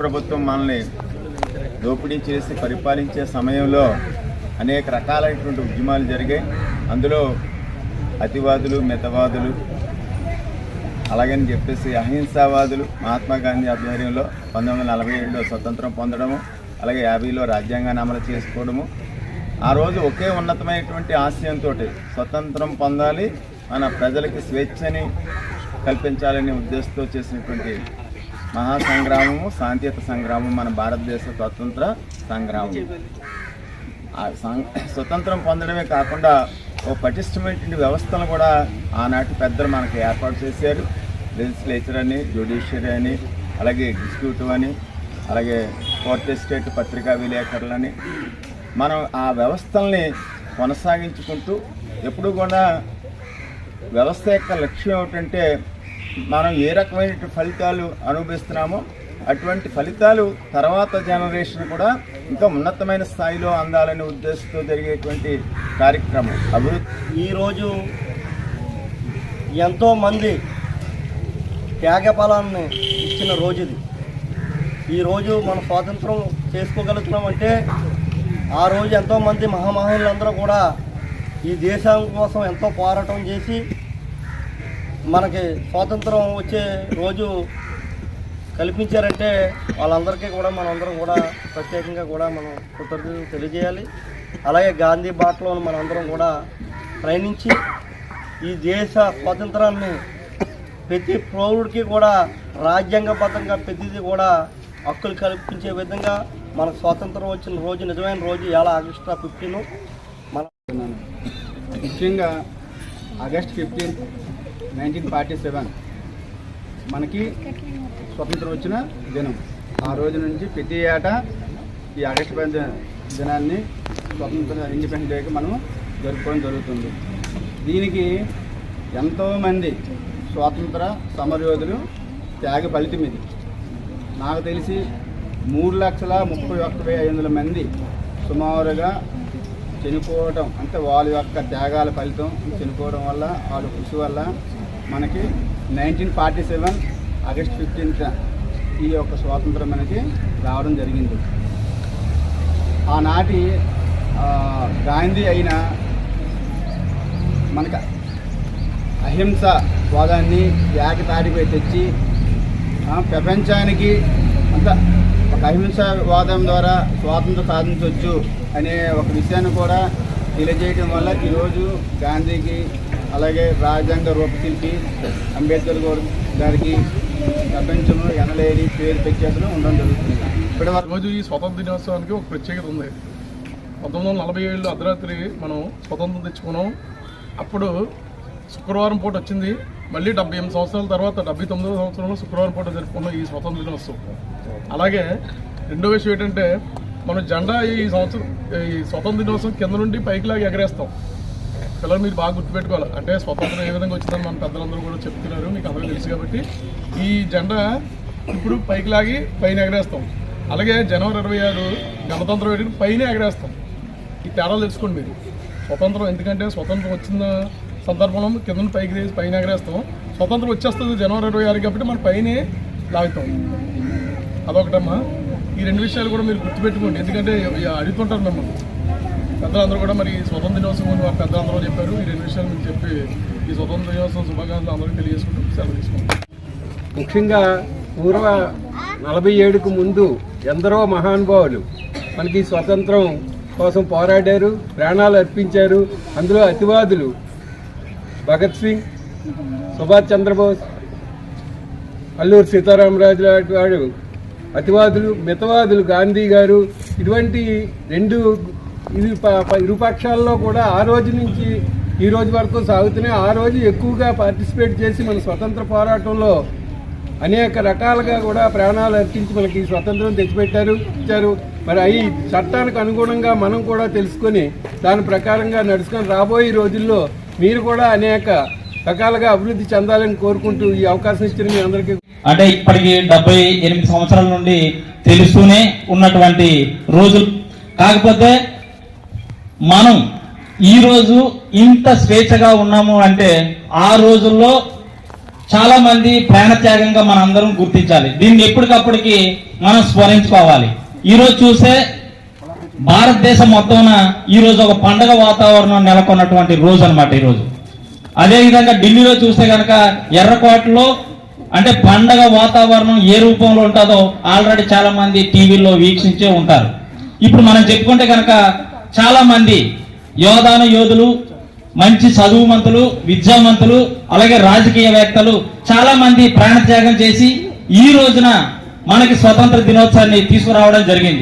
ప్రభుత్వం మనల్ని దోపిడీ చేసి పరిపాలించే సమయంలో అనేక రకాలైనటువంటి ఉద్యమాలు జరిగాయి. అందులో అతివాదులు మితవాదులు అలాగని చెప్పేసి అహింసావాదులు మహాత్మా గాంధీ ఆధ్వర్యంలో పంతొమ్మిది వందల నలభై ఏడులో స్వతంత్రం పొందడము అలాగే యాభైలో రాజ్యాంగాన్ని అమలు చేసుకోవడము. ఆ రోజు ఒకే ఉన్నతమైనటువంటి ఆశయంతో స్వతంత్రం పొందాలి మన ప్రజలకి స్వేచ్ఛని కల్పించాలనే ఉద్దేశంతో చేసినటువంటి మహాసంగ్రామము శాంతియుత సంగ్రామం మన భారతదేశ స్వతంత్ర సంగ్రామం. ఆ సం- స్వతంత్రం పొందడమే కాకుండా ఓ పటిష్టమైనటువంటి వ్యవస్థను కూడా ఆనాటి పెద్దలు మనకు ఏర్పాటు చేశారు. లెజిస్లేచర్ అని జ్యుడిషియరీ అని అలాగే ఎగ్జిక్యూటివ్ అని అలాగే ఫోర్త్ ఎస్టేట్ పత్రికా విలేకరులని మనం ఆ వ్యవస్థల్ని కొనసాగించుకుంటూ ఎప్పుడు కూడా వ్యవస్థ యొక్క లక్ష్యం ఏమిటంటే మనం ఏ రకమైన ఫలితాలు అనుభవిస్తున్నామో అటువంటి ఫలితాలు తర్వాత జనరేషన్ కూడా ఇంకా ఉన్నతమైన స్థాయిలో అందాలనే ఉద్దేశంతో జరిగేటువంటి కార్యక్రమం. అభివృద్ధి. ఈరోజు ఎంతోమంది త్యాగ ఫలాన్ని ఇచ్చిన రోజు ఇది. ఈరోజు మన స్వాతంత్రం చేసుకోగలుగుతున్నామంటే ఆ రోజు ఎంతోమంది మహామహులందరూ కూడా ఈ దేశం కోసం ఎంతో పోరాటం చేసి మనకి స్వాతంత్రం వచ్చే రోజు కల్పించారంటే వాళ్ళందరికీ కూడా మనందరం కూడా ప్రత్యేకంగా కూడా మనం కృతజ్ఞతలు తెలియజేయాలి. అలాగే గాంధీ బాటలో మనందరం కూడా ప్రయాణించి ఈ దేశ స్వాతంత్రాన్ని ప్రతి పౌరుడికి కూడా రాజ్యాంగబద్ధంగా ప్రతిదీ కూడా హక్కులు కల్పించే విధంగా మనకు స్వాతంత్రం వచ్చిన రోజు నిజమైన రోజు ఎలా ఆగస్టు ఫిఫ్టీన్. మన ముఖ్యంగా August fifteenth nineteen forty seven. మనకి స్వతంత్రం వచ్చిన దినం. ఆ రోజు నుంచి ప్రతి ఏటా ఈ ఆగస్టు పది దినాన్ని స్వతంత్ర ఇండిపెండెంట్ డేకి మనం జరుపుకోవడం జరుగుతుంది. దీనికి ఎంతోమంది స్వాతంత్ర సమరయోధులు త్యాగ ఫలితం ఇది. నాకు తెలిసి మూడు లక్షల ముప్పై ఒక్క ఐదు వందల మంది సుమారుగా చనిపోవడం అంటే వాళ్ళ యొక్క త్యాగాల ఫలితం చనిపోవడం వల్ల వాళ్ళ కృషి వల్ల మనకి nineteen forty seven August fifteenth ఈ యొక్క స్వాతంత్రం మనకి రావడం జరిగింది. ఆనాటి గాంధీ అయిన మనకు అహింస వాదాన్ని ఏకతాటిపై తెచ్చి ప్రపంచానికి అంత ఒక అహింసవాదం ద్వారా స్వాతంత్రం సాధించవచ్చు అనే ఒక విషయాన్ని కూడా తెలియజేయడం వల్ల ఈరోజు గాంధీకి అలాగే రాజ్యాంగ రూపశిల్పి అంబేద్కర్ గారు- గారికి ప్రపంచంలో ఎనలేని పేరు ప్రఖ్యాతులు ఉండడం జరుగుతుంది. ఇప్పటి రోజు ఈ స్వతంత్ర దినోత్సవానికి ఒక ప్రత్యేకత ఉంది. పంతొమ్మిది వందల నలభై ఏళ్ళు అర్ధరాత్రి మనం స్వతంత్రం తెచ్చుకున్నాం. అప్పుడు శుక్రవారం పూట వచ్చింది. మళ్ళీ డెబ్బై ఎనిమిది సంవత్సరాల తర్వాత డెబ్బై తొమ్మిదవ సంవత్సరంలో శుక్రవారం పూట జరుపుకున్న ఈ స్వతంత్ర దినోత్సవం. అలాగే రెండో విషయం ఏంటంటే మనం జెండా ఈ సంవత్సరం ఈ స్వతంత్ర దినోత్సవం కింద నుండి పైకి లాగా ఎగరేస్తాం. పిల్లలు మీరు బాగా గుర్తుపెట్టుకోవాలి. అంటే స్వతంత్రం ఏ విధంగా వచ్చిందని మన పెద్దలందరూ కూడా చెప్తున్నారు. మీకు అందరూ తెలుసు కాబట్టి ఈ జెండా ఇప్పుడు పైకి లాగి పైన ఎగరేస్తాం. అలాగే జనవరి ఇరవై ఆరు గణతంత్రం వేడుకని పైన ఎగరేస్తాం. ఈ తేడాలు తెలుసుకోండి మీరు. స్వతంత్రం ఎందుకంటే స్వతంత్రం వచ్చిన సందర్భంలో కింద పైకి తీసి పైన ఎగరేస్తాం. స్వతంత్రం వచ్చేస్తుంది జనవరి ఇరవై ఆరు కాబట్టి మనం పైనే లాగుతాం. అదొకటమ్మా. ఈ రెండు విషయాలు కూడా మీరు గుర్తుపెట్టుకోండి. ఎందుకంటే అడుగుతుంటారు మిమ్మల్ని. పెద్దలందరూ కూడా మరి స్వతంత్ర దినోత్సవం గురించి వారు పెద్దలందరూ చెప్పారు. ఈ రెండు విషయాలు మీకు చెప్పి ఈ స్వతంత్ర దినోత్సవం శుభాకాంక్షలు అందరికీ తెలియజేసుకుంటూ సెలవు తీసుకుంటాం ముఖ్యంగా పూర్వ నలభై ఏడుకు ముందు ఎందరో మహానుభావులు మనకి స్వతంత్రం కోసం పోరాడారు ప్రాణాలు అర్పించారు. అందులో అతివాదులు భగత్ సింగ్ సుభాష్ చంద్రబోస్ అల్లూరు సీతారామరాజు లాంటి వాడు. అతివాదులు మితవాదులు గాంధీ గారు. ఇటువంటి రెండు ఇది ఇరుపక్షాల్లో కూడా ఆ రోజు నుంచి ఈ రోజు వరకు సాగుతున్నాయి. ఆ రోజు ఎక్కువగా పార్టిసిపేట్ చేసి మన స్వతంత్ర పోరాటంలో అనేక రకాలుగా కూడా ప్రాణాలు అర్పించి మనకి ఈ స్వతంత్రం తెచ్చిపెట్టారు ఇచ్చారు. మరి అవి చట్టానికి అనుగుణంగా మనం కూడా తెలుసుకొని దాని ప్రకారంగా నడుచుకొని రాబోయే రోజుల్లో మీరు కూడా అనేక రకాలుగా అభివృద్ధి చెందాలని కోరుకుంటూ ఈ అవకాశం ఇచ్చిన మీ అందరికీ అంటే ఇప్పటికి డెబ్బై ఎనిమిది సంవత్సరాల నుండి తెలుస్తూనే ఉన్నటువంటి రోజులు. కాకపోతే మనం ఈ రోజు ఇంత స్వేచ్ఛగా ఉన్నాము అంటే ఆ రోజుల్లో చాలా మంది ప్రాణత్యాగంగా మనందరం గుర్తించాలి. దీన్ని ఎప్పటికప్పటికి మనం స్మరించుకోవాలి. ఈరోజు చూసే భారతదేశం మొత్తం ఈరోజు ఒక పండగ వాతావరణం నెలకొన్నటువంటి రోజు అనమాట ఈరోజు అదేవిధంగా ఢిల్లీలో చూస్తే కనుక ఎర్రకోటలో అంటే పండగ వాతావరణం ఏ రూపంలో ఉంటుందో ఆల్రెడీ చాలా మంది టీవీలో వీక్షించే ఉంటారు. ఇప్పుడు మనం చెప్పుకుంటే కనుక చాలా మంది యోధాన యోధులు మంచి చదువుమంతులు విద్యావంతులు అలాగే రాజకీయవేత్తలు చాలా మంది ప్రాణత్యాగం చేసి ఈ రోజున మనకి స్వతంత్ర దినోత్సవాన్ని తీసుకురావడం జరిగింది.